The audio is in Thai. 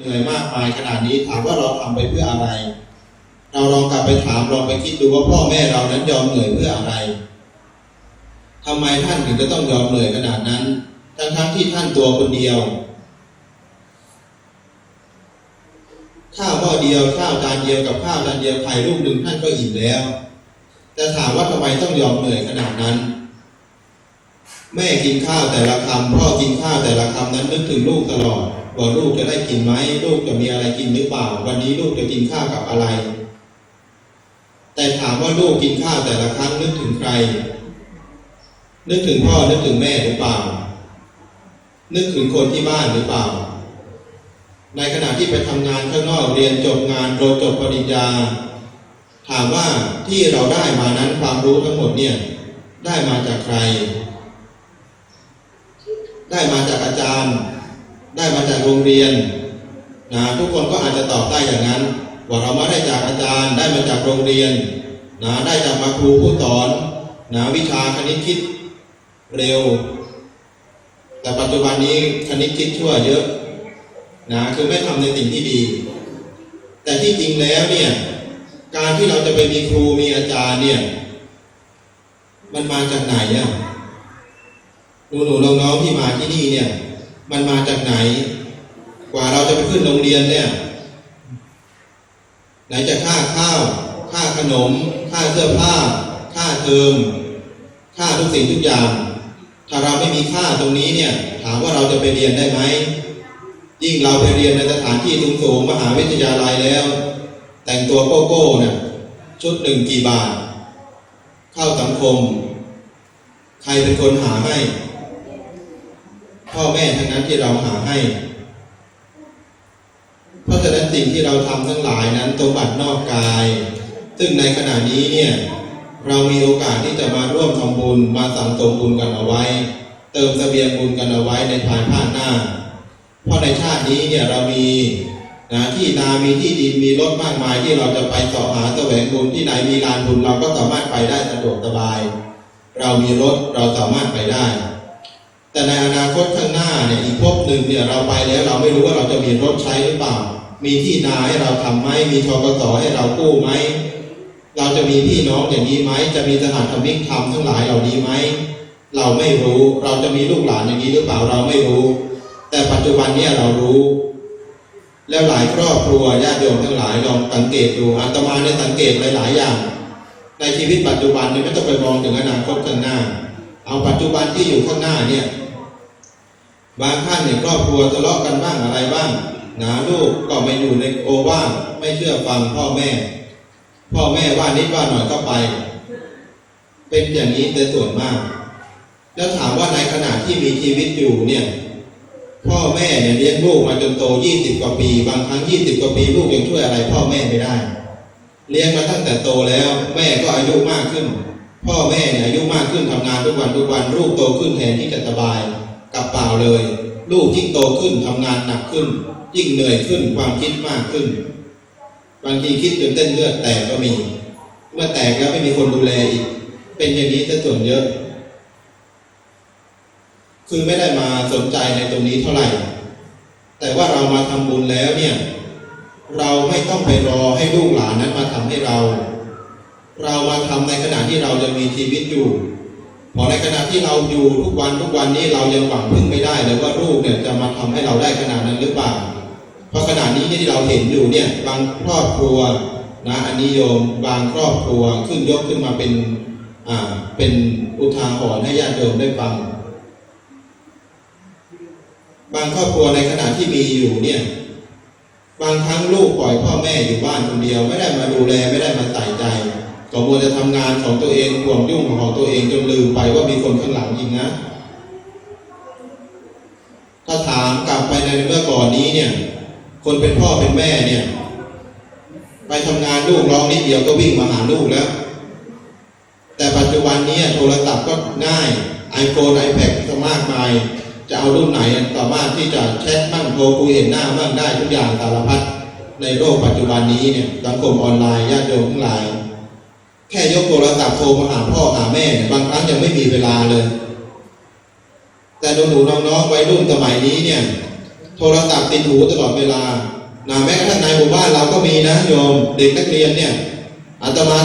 เหนื่อยมากมายขนาดนี้ถามว่าเราทำไปเพื่ออะไร เราลองกลับไปถามลองไปคิดดูว่าพ่อแม่เรานั้นยอมเหนื่อยเพื่ออะไรทำไมท่านถึงจะต้องยอมเหนื่อยขนาดนั้น ทั้งทั้งๆที่ท่านตัวคนเดียว ข้าวหม้อเดียวข้าวจานเดียวกับข้าวจานเดียวไข่ลูกหนึ่งท่านก็อิ่มแล้ว แต่ถามว่าทำไมต้องยอมเหนื่อยขนาดนั้น แม่กินข้าวแต่ละคำพ่อกินข้าวแต่ละคำนั้นนึกถึงลูกตลอดว่าลูกจะได้กินไหมลูกจะมีอะไรกินหรือเปล่า วันนี้ลูกจะกินข้าวกับอะไร แต่ถามว่าลูกกินข้าวแต่ละครั้งนึกถึงใคร นึกถึงพ่อนึกถึงแม่หรือเปล่า นึกถึงคนที่บ้านหรือเปล่า ในขณะที่ไปทำงานข้างนอกเรียนจบงานโรจบปริญญา ถามว่าที่เราได้มานั้นความรู้ทั้งหมดเนี่ยได้มาจากใคร ได้มาจากอาจารย์ ได้มาจากโรงเรียนนะทุกคนก็อาจจะตอบได้อย่างนั้น ว่าเราม่ได้จากอาจารย์ ได้มาจากโรงเรียนนะได้จากมาครูผู้สอนนะวิชาคณิตคิดเร็ว แต่ปัจจุบันนี้คณิตคิดชั่วเยอะนะคือไม่ทำในสิ่งที่ดี แต่ที่จริงแล้วเนี่ยการที่เราจะไปมีครูมีอาจารย์เนี่ยมันมาจากไหนอะ หนูหนูน้องๆที่มาที่นี่เนี่ย มันมาจากไหน กว่าเราจะไปขึ้นโรงเรียนเนี่ย ไหนจะค่าข้าว ค่าขนม ค่าเสื้อผ้า ค่าเทอม ค่าทุกสิ่งทุกอย่าง ถ้าเราไม่มีค่าตรงนี้เนี่ย ถามว่าเราจะไปเรียนได้ไหม ยิ่งเราไปเรียนในสถานที่สูงๆมหาวิทยาลัยแล้ว แต่งตัวโก้โก้เนี่ยชุดหนึ่งกี่บาท เข้าสังคม ใครเป็นคนหาให้ พ่อแม่ทั้งนั้นที่เราหาให้ เพราะฉะนั้นสิ่งที่เราทำทั้งหลายนั้นตรงบัตรนอกกาย ซึ่งในขณะนี้เนี่ยเรามีโอกาสที่จะมาร่วมทำบุญมาสั่งสมบุญกันเอาไว้ เติมเสบียงบุญกันเอาไว้ในภายภาคหน้า เพราะในชาตินี้เนี่ยเรามีนะที่นา มีที่ดิน มีรถมากมายที่เราจะไปเสาะหาแสวงบุญที่ไหนมีลานบุญเราก็สามารถไปได้สะดวกสบาย เรามีรถเราสามารถไปได้ แต่ในอนาคตข้างหน้าเนี่ยอีกภพหนึ่งเนี่ยเราไปแล้วเราไม่รู้ว่าเราจะมีรถใช้หรือเปล่า มีที่นาให้เราทำไหมมีทกสให้เรากู้ไหมเราจะมีพี่น้องอย่างนี้ไหมจะมีสถานธรรมิกธรรมทั้งหลายเหล่านี้ไหมเราไม่รู้เราจะมีลูกหลานอย่างนี้หรือเปล่าเราไม่รู้ แต่ปัจจุบันเนี่ยเรารู้ แล้วหลายครอบครัวญาติโยมทั้งหลายลองสังเกตดูอาตมาเนี่ยสังเกตหลาย ๆ อย่าง ในชีวิตปัจจุบันเนี่ยไม่ต้องไปมองถึงอนาคตข้างหน้า เอาปัจจุบันที่อยู่ข้างหน้าเนี่ย บางท่านเนี่ยครอบครัวทะเลาะกันบ้างอะไรบ้างนะลูกก็ไม่อยู่ในโอว่างไม่เชื่อฟังพ่อแม่ พ่อแม่ว่านิดว่าหน่อยก็ไป เป็นอย่างนี้แต่ส่วนมาก แล้วถามว่าในขณะที่มีชีวิตอยู่เนี่ยพ่อแม่เนี่ยเลี้ยงลูกมาจนโตยี่สิบกว่าปี บางครั้งยี่สิบกว่าปีลูกยังช่วยอะไร พ่อแม่ไม่ได้ เลี้ยงมาตั้งแต่โตแล้ว แม่ก็อายุมากขึ้น พ่อแม่เนี่ยอายุมากขึ้นทำงานทุกวันทุกวันลูกโตขึ้นแทนที่จะสบาย เปล่าเลย ลูกยิ่งโตขึ้นทำงานหนักขึ้น ยิ่งเหนื่อยขึ้นความคิดมากขึ้น บางทีคิดจนเต้นเลือดแตกก็มี เมื่อแตกแล้วไม่มีคนดูแลอีก เป็นอย่างนี้จะส่วนเยอะ คือไม่ได้มาสนใจในตรงนี้เท่าไหร่ แต่ว่าเรามาทำบุญแล้วเนี่ย เราไม่ต้องไปรอให้ลูกหลานนั้นมาทำให้เรา เรามาทำในขณะที่เรายังมีชีวิตอยู่ พอในขณะที่เราอยู่ทุกวันทุกวันนี้เรายังหวังพึ่งไม่ได้เลยว่าลูกเนี่ยจะมาทำให้เราได้ขนาดนั้นหรือเปล่า เพราะขณะนี้ที่เราเห็นอยู่เนี่ยบางครอบครัวนะอันนิยมบางครอบครัวขึ้นยกขึ้นมาเป็นอ่าเป็นอุทาหรณ์ให้ญาติโยมได้ฟัง บางครอบครัวในขณะที่มีอยู่เนี่ยบางครั้งลูกปล่อยพ่อแม่อยู่บ้านคนเดียว ไม่ได้มาดูแลไม่ได้มาใส่ใจ ก็มัวจะทำงานของตัวเองห่วงยุ่งของตัวเองจนลืมไปว่ามีคนข้างหลังจริงนะ ถ้าถามกลับไปในเมื่อก่อนนี้เนี่ย คนเป็นพ่อเป็นแม่เนี่ย ไปทำงานลูกร้องนิดเดียวก็วิ่งมาหาลูกแล้ว แต่ปัจจุบันนี้โทรศัพท์ก็ง่าย iPhone iPad ก็มากมาย จะเอารุ่นไหนสามารถที่จะแชทบ้างโทรคุยเห็นหน้าบ้างได้ทุกอย่างสารพัดในโลกปัจจุบันนี้เนี่ยสังคมออนไลน์ญาติโยมทั้งหลาย แค่ยกโทรศัพท์โทรมาหาพ่อหาแม่เนี่ยบางครั้งยังไม่มีเวลาเลย แต่หนูๆน้องๆวัยรุ่นสมัยนี้เนี่ย โทรศัพท์ติดหูตลอดเวลานะแม้กระทั่งในหมู่บ้านเราก็มีนะโยมเด็กนักเรียนเนี่ยอาตมา